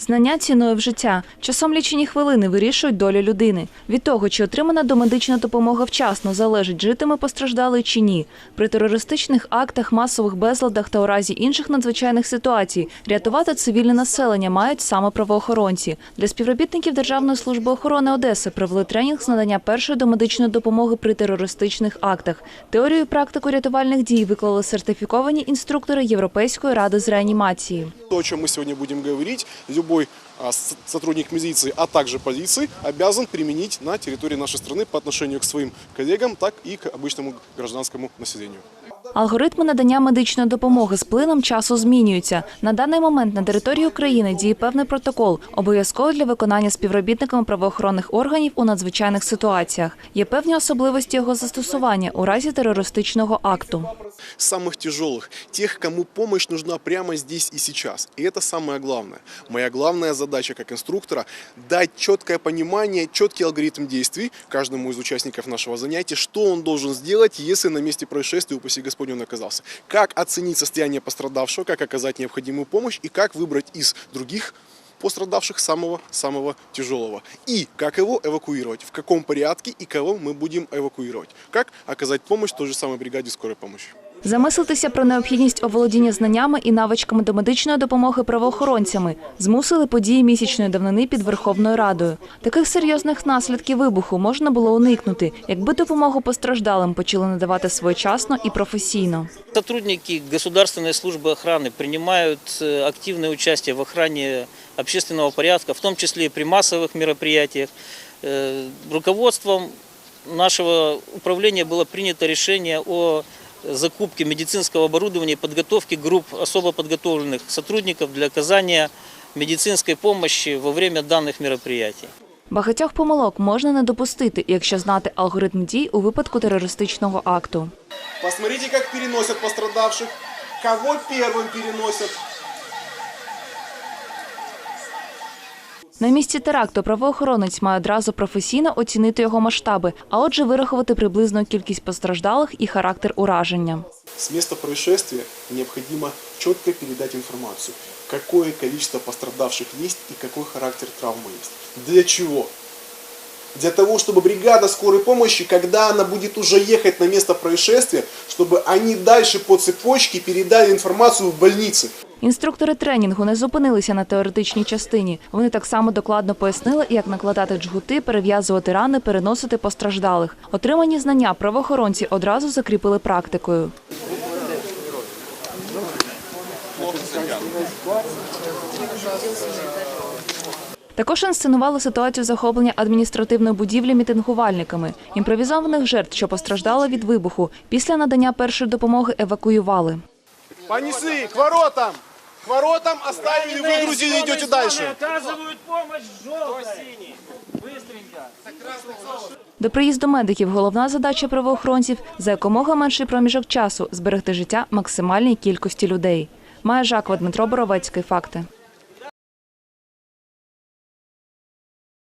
Знання ціною в життя. Часом лічені хвилини вирішують долю людини. Від того, чи отримана домедична допомога вчасно, залежить, житиме постраждалий чи ні. При терористичних актах, масових безладах та у разі інших надзвичайних ситуацій рятувати цивільне населення мають саме правоохоронці. Для співробітників Державної служби охорони Одеси провели тренінг з надання першої домедичної допомоги при терористичних актах. Теорію і практику рятувальних дій виклали сертифіковані інструктори Європейської ради з реанімації. То, о чем мы сегодня будем говорить, любой сотрудник милиции, а также полиции обязан применить на территории нашей страны по отношению к своим коллегам, так и к обычному гражданскому населению. Алгоритми надання медичної допомоги з плином часу змінюються. На даний момент на території України діє певний протокол, обов'язковий для виконання співробітниками правоохоронних органів у надзвичайних ситуаціях. Є певні особливості його застосування у разі терористичного акту. Самых тяжелых, тех, кому помощь нужна прямо здесь и сейчас. И это самое главное. Моя главная задача как инструктора – дать четкое понимание, четкий алгоритм действий каждому из участников нашего занятия, что он должен сделать, если на месте происшествия, упаси Господь, он оказался. Как оценить состояние пострадавшего, как оказать необходимую помощь и как выбрать из других пострадавших самого-самого тяжелого. И как его эвакуировать, в каком порядке и кого мы будем эвакуировать. Как оказать помощь той же самой бригаде скорой помощи. Замислитися про необхідність оволодіння знаннями і навичками до медичної допомоги правоохоронцями змусили події місячної давнини під Верховною Радою. Таких серйозних наслідків вибуху можна було уникнути, якби допомогу постраждалим почали надавати своєчасно і професійно. Сотрудники Государственной службы охраны принимают э, активное участие в охране общественного порядка, в том числе и при массовых мероприятиях. Э, Руководством нашего управления было принято решение о закупке медицинского оборудования и подготовке групп особо подготовленных сотрудников для оказания медицинской помощи во время данных мероприятий. Багатьох помилок можна не допустити, якщо знати алгоритм дій у випадку терористичного акту. Посмотрите, как переносят пострадавших, кого первым переносят. На місці теракту правоохоронець має одразу професійно оцінити його масштаби, а отже, вирахувати приблизну кількість постраждалих і характер ураження. С места происшествия необходимо четко передать информацию, какое количество пострадавших есть и какой характер травмы есть. Для чего? Для того, чтобы бригада скорой помощи, когда она будет уже ехать на место происшествия, чтобы они дальше по цепочке передали информацию в больницы. Інструктори тренінгу не зупинилися на теоретичній частині. Вони так само докладно пояснили, як накладати джгути, перев'язувати рани, переносити постраждалих. Отримані знання правоохоронці одразу закріпили практикою. Також інсценували ситуацію захоплення адміністративної будівлі мітингувальниками. Імпровізованих жертв, що постраждали від вибуху, після надання першої допомоги евакуювали. Понесли к воротам! К воротам оставили, выгрузили, идете дальше. Оказывают помощь желтый. Быстренько. До приїзду медиків головна задача правоохоронців за якомога менший проміжок часу зберегти життя максимальній кількості людей. Має Жакова Дмитро Боровецький. Факти.